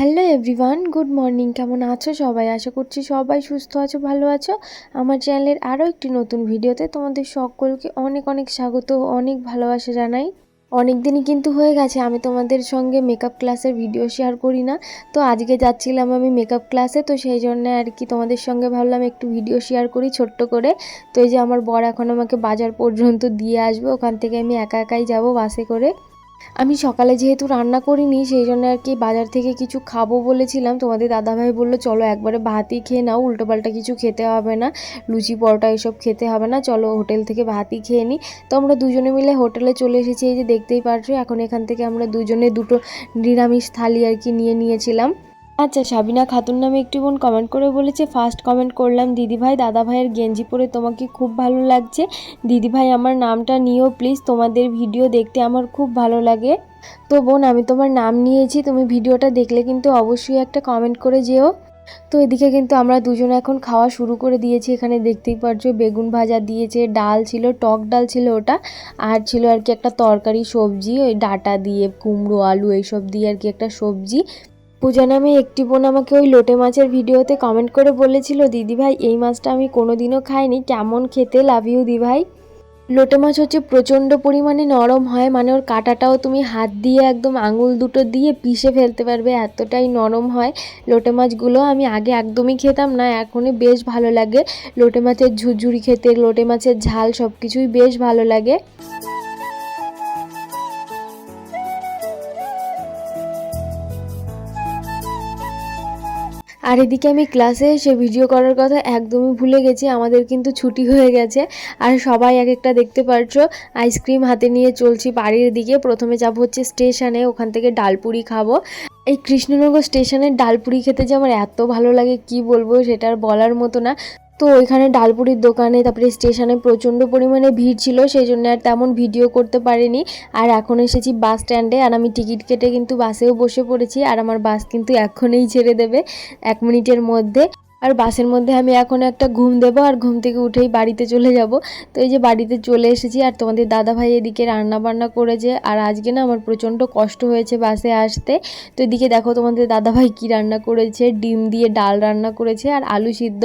Hello everyone good morning কেমন আছো সবাই? আশা করছি সবাই সুস্থ আছো, ভালো আছো। আমার চ্যানেলের আরও একটি নতুন ভিডিওতে তোমাদের সকলকে অনেক অনেক স্বাগত, অনেক ভালোবাসা জানাই। অনেক দিনই কিন্তু হয়ে গেছে, আমি তোমাদের সঙ্গে মেকআপ ক্লাসের ভিডিও শেয়ার করি না। তো আজকে যাচ্ছিলাম আমি মেকআপ ক্লাসে তো সেই জন্য আর কি তোমাদের সঙ্গে ভাবলাম একটু ভিডিও শেয়ার করি ছোট্ট করে। তো এই যে আমার বর এখন আমাকে বাজার পর্যন্ত দিয়ে আসবে, ওখান থেকে আমি একা একাই যাব বাসে করে। আমি সকালে যেহেতু রান্না করিনি, সেই জন্য আর কি বাজার থেকে কিছু খাব বলেছিলাম। তোমাদের দাদাভাই বলল, চলো একবারে ভাতই খেয়ে নাও উল্টোপাল্টা কিছু খেতে হবে না, লুচি, পরোটা এসব খেতে হবে না, চলো হোটেল থেকে ভাতই খেয়ে নিই তো আমরা দুজনে মিলে হোটেলে চলে এসেছি, এই যে দেখতেই পারছ, এখন এখান থেকে আমরা দুজনে দুটো নিরামিষ থালি আর কি নিয়ে নিয়েছিলাম। আচ্ছা সাবিনা খাতুন নামে একটি বোন কমেন্ট করে বলেছে ফার্স্ট কমেন্ট করলাম, দিদিভাই দাদা ভাইয়ের গেঞ্জি পরে তোমাকে খুব ভালো লাগছে। দিদিভাই, আমার নামটা নিও প্লিজ তোমাদের ভিডিও দেখতে আমার খুব ভালো লাগে। তো বোন, আমি তোমার নাম নিয়েছি, তুমি ভিডিওটা দেখলে কিন্তু অবশ্যই একটা কমেন্ট করে যেও। তো এদিকে কিন্তু আমরা দুজনে এখন খাওয়া শুরু করে দিয়েছি, এখানে দেখতেই পারছ, বেগুন ভাজা দিয়েছে, ডাল ছিল, টক ডাল ছিল ওটা, আর ছিল আর কি একটা তরকারি সবজি, ওই ডাটা দিয়ে, কুমড়ো, আলু, এইসব দিয়ে আর কি একটা সবজি। পূজা নামে একটি বোন আমাকে ওই লোটে মাছের ভিডিওতে কমেন্ট করে বলেছিল, দিদি ভাই, এই মাছটা আমি কোনোদিনও খাইনি, কেমন খেতে লাভ ইউ দি ভাই? লোটে মাছ হচ্ছে প্রচণ্ড পরিমাণে নরম হয় মানে ওর কাঁটাটাও তুমি হাত দিয়ে একদম আঙুল দুটো দিয়ে পিষে ফেলতে পারবে, এতটাই নরম হয়। লোটে মাছগুলো আমি আগে একদমই খেতাম না, এখনই বেশ ভালো লাগে। লোটে মাছের ঝুরঝুরি খেতে, লোটে মাছের ঝাল সব কিছুই বেশ ভালো লাগে। আর এদিকে আমি ক্লাসে এসে ভিডিও করার কথা একদমই ভুলে গেছি, আমাদের কিন্তু ছুটি হয়ে গেছে। আর সবাই এক একটা দেখতে পারছ আইসক্রিম হাতে নিয়ে চলছি বাড়ির দিকে। প্রথমে যাব হচ্ছে স্টেশনে ওখান থেকে ডালপুরি খাব। এই কৃষ্ণনগর স্টেশনের ডালপুরি খেতে যে আমার এত ভালো লাগে, কি বলব সেটা আর বলার মতো না। তো ওইখানে ডালপুরির দোকানে, তারপরে স্টেশনে প্রচণ্ড পরিমাণে ভিড় ছিল সেই জন্য আর তেমন ভিডিও করতে পারিনি। আর এখন এসেছি বাস স্ট্যান্ডে, আর আমি টিকিট কেটে কিন্তু বাসেও বসে পড়েছি, আর আমার বাস কিন্তু এখনই ছেড়ে দেবে, এক মিনিটের মধ্যে। আর বাসের মধ্যে আমি এখন একটা ঘুম দেবো আর ঘুম থেকে উঠেই বাড়িতে চলে যাব। তো এই যে বাড়িতে চলে এসেছি আর তোমাদের দাদা ভাই এদিকে রান্না বান্না করেছে আর আজকে না আমার প্রচণ্ড কষ্ট হয়েছে বাসে আসতে। তো এদিকে দেখো তোমাদের দাদা ভাই কী রান্না করেছে, ডিম দিয়ে ডাল রান্না করেছে আর আলু সিদ্ধ।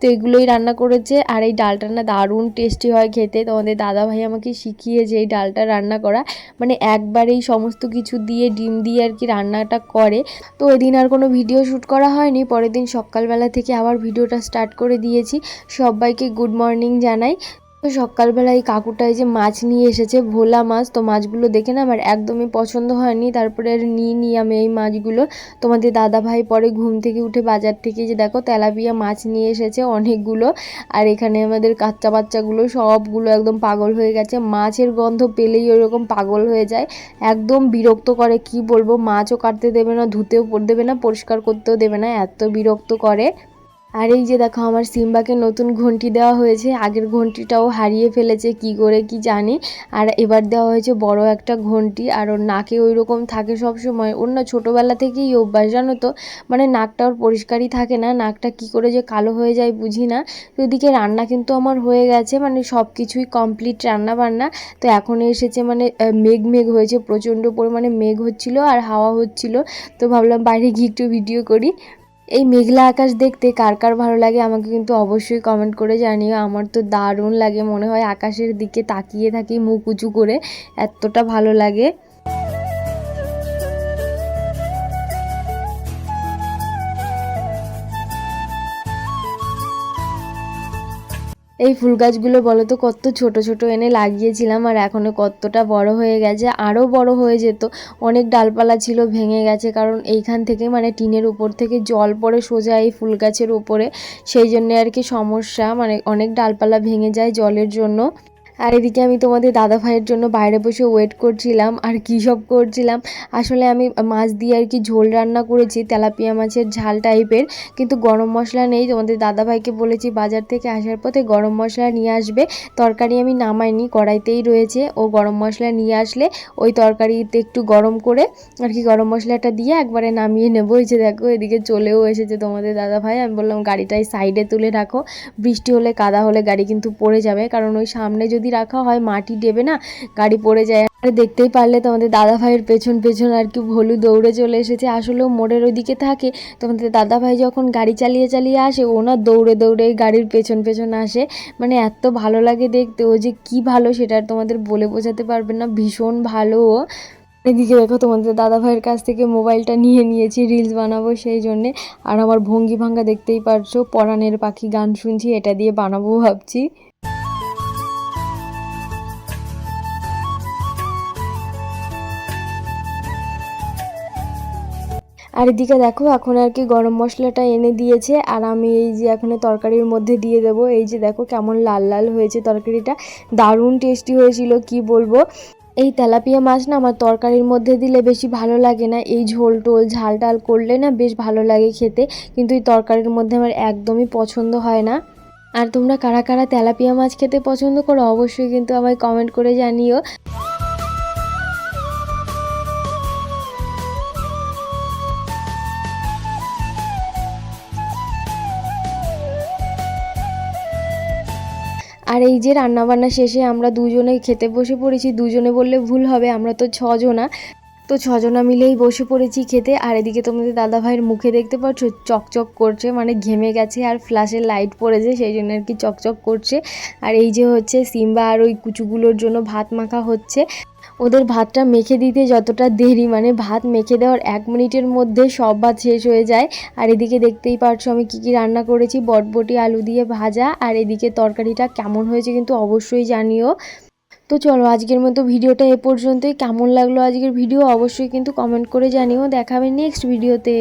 তো এগুলোই রান্না করেছে আর এই ডালটা না দারুণ টেস্টি হয় খেতে। তোমাদের দাদা ভাই আমাকে শিখিয়েছে এই ডালটা রান্না করা। মানে একবারেই সমস্ত কিছু দিয়ে, ডিম দিয়ে আর কি রান্নাটা করে। তো ওই দিন আর কোনো ভিডিও শ্যুট করা হয়নি। পরের দিন সকালবেলা থেকে আবার ভিডিওটা স্টার্ট করে দিয়েছি। সবাইকে গুড মর্নিং জানাই। তো সকালবেলায় কাকুটাই যে মাছ নিয়ে এসেছে, ভোলা মাছ, তো মাছগুলো দেখে না আমার একদমই পছন্দ হয়নি। তারপরে আর নিয়ে নিই আমি এই মাছগুলো। তোমাদের দাদা ভাই পরে ঘুম থেকে উঠে বাজার থেকে যে দেখো তেলাপিয়া মাছ নিয়ে এসেছে অনেকগুলো। আর এখানে আমাদের কাচ্চা বাচ্চাগুলো সবগুলো একদম পাগল হয়ে গেছে। মাছের গন্ধ পেলেই ওরকম পাগল হয়ে যায়। একদম বিরক্ত করে, কি বলব? মাছও কাটতে দেবে না, ধুতেও দেবে না, পরিষ্কার করতেও দেবে না, এত বিরক্ত করে। আর এই যে দেখো, আমার সিম্বাকে নতুন ঘন্টি দেওয়া হয়েছে। আগের ঘন্টিটাও হারিয়ে ফেলেছে, কি করে কি জানি। আর এবার দেওয়া হয়েছে বড় একটা ঘন্টি, আর ওর নাকে ওই রকম থাকে সব সময় ওর না ছোটোবেলা থেকেই অভ্যাস, জানো তো? মানে নাকটা ওর পরিষ্কারই থাকে না, নাকটা কি করে যে কালো হয়ে যায় বুঝি না। তো ওদিকে রান্না কিন্তু আমার হয়ে গেছে মানে সব কিছুই কমপ্লিট রান্না বান্না তো এখন এসেছে মানে মেঘ মেঘ হয়েছে, প্রচণ্ড পরিমাণে মেঘ হচ্ছিল আর হাওয়া হচ্ছিল। তো ভাবলাম বাইরে গিয়ে একটু ভিডিও করি। এই মেঘলা আকাশ দেখতে কার কার ভালো লাগে আমাকে কিন্তু অবশ্যই কমেন্ট করে জানিও। আমার তো দারুণ লাগে। মনে হয় আকাশের দিকে তাকিয়ে থাকি, মুখ উঁচু করে। এতটা ভালো লাগে। এই ফুল গাছগুলো বলো তো কত ছোট ছোট এনে লাগিয়েছিলাম আর এখনও কতটা বড় হয়ে গেছে আরও বড় হয়ে যেত। অনেক ডালপালা ছিল, ভেঙে গেছে, কারণ এইখান থেকে মানে টিনের উপর থেকে জল পড়ে সোজা এই ফুল গাছের উপরে। সেই জন্যে আর কি সমস্যা মানে অনেক ডালপালা ভেঙে যায় জলের জন্য। আর এদিকে আমি তোমাদের দাদা ভাইয়ের জন্য বাইরে বসে ওয়েট করছিলাম, আর কী সব করছিলাম। আসলে আমি মাছ দিয়ে আর কি ঝোল রান্না করেছি, তেলাপিয়া মাছের ঝাল টাইপের কিন্তু গরম মশলা নেই। তোমাদের দাদা ভাইকে বলেছি বাজার থেকে আসার পথে গরম মশলা নিয়ে আসবে। তরকারি আমি নামাইনি, কড়াইতেই রয়েছে। ও গরম মশলা নিয়ে আসলে ওই তরকারিতে একটু গরম করে আর কি গরম মশলাটা দিয়ে একবারে নামিয়ে নেব। এই যে দেখো, এদিকে চলেও এসেছে তোমাদের দাদা ভাই। আমি বললাম গাড়িটাই সাইডে তুলে রাখো। বৃষ্টি হলে কাদা হলে গাড়ি কিন্তু পড়ে যাবে। কারণ ওই সামনে যদি যদি রাখা হয়, মাটি দেবে না, গাড়ি পড়ে যায়। দেখতেই পারলে তোমাদের দাদা ভাইয়ের পেছন পেছন আর কি ভলু দৌড়ে চলে এসেছে। আসলেও মোড়ের ওইদিকে থাকে। তোমাদের দাদা ভাই যখন গাড়ি চালিয়ে চালিয়ে আসে, ও না দৌড়ে দৌড়ে গাড়ির পেছন পেছন আসে। মানে এত ভালো লাগে দেখতে। ও যে কি ভালো সেটা তোমাদের বলে বোঝাতে পারবে না। ভীষণ ভালো ও। এদিকে দেখো তোমাদের দাদা ভাইয়ের কাছ থেকে মোবাইলটা নিয়ে নিয়েছি, রিলস বানাবো সেই জন্যে। আর আমার ভঙ্গি ভাঙ্গা দেখতেই পারছ পরাণের পাখি গান শুনছি, এটা দিয়ে বানাবো ভাবছি। আর এদিকে দেখো, এখন আর কি গরম মশলাটা এনে দিয়েছে। আর আমি এই যে এখন তরকারির মধ্যে দিয়ে দেবো। এই যে দেখো কেমন লাল লাল হয়েছে তরকারিটা। দারুণ টেস্টি হয়েছিল, কি বলব? এই তেলাপিয়া মাছ না আমার তরকারির মধ্যে দিলে বেশি ভালো লাগে না। এই ঝোল টোল, ঝাল টাল করলে না বেশ ভালো লাগে খেতে। কিন্তু এই তরকারির মধ্যে আমার একদমই পছন্দ হয় না। আর তোমরা কারা কারা তেলাপিয়া মাছ খেতে পছন্দ করো অবশ্যই কিন্তু আমায় কমেন্ট করে জানিও। আর এই যে রান্নাবান্না শেষে আমরা দুজনে খেতে বসে পড়েছি, দুজনে বললে ভুল হবে, আমরা তো ছজনা। তো ছজনা মিলেই বসে পড়েছি খেতে। আর এদিকে তোমাদের দাদা ভাইয়ের মুখে দেখতে পাচ্ছ, চকচক করছে মানে ঘেমে গেছে আর ফ্ল্যাশের লাইট পড়েছে, সেই জন্য আর কি চকচক করছে। আর এই যে হচ্ছে সিম্বা আর ওই কুচুগুলোর জন্য ভাত মাখা হচ্ছে। ওদের ভাতটা মেখে দিতে যতটা দেরি মানে ভাত মেখে দেওয়ার এক মিনিটের মধ্যে সব ভাত শেষ হয়ে যায়। আর এদিকে দেখতেই পারছ আমি কি কি রান্না করেছি, বটবটি, আলু দিয়ে ভাজা, আর এদিকে তরকারিটা কেমন হয়েছে কিন্তু অবশ্যই জানিও। তো চলো আজকের মতো ভিডিওটা এ পর্যন্তই। কেমন লাগল আজকের ভিডিও অবশ্যই কিন্তু কমেন্ট করে জানিও। দেখাবে নেক্সট ভিডিওতে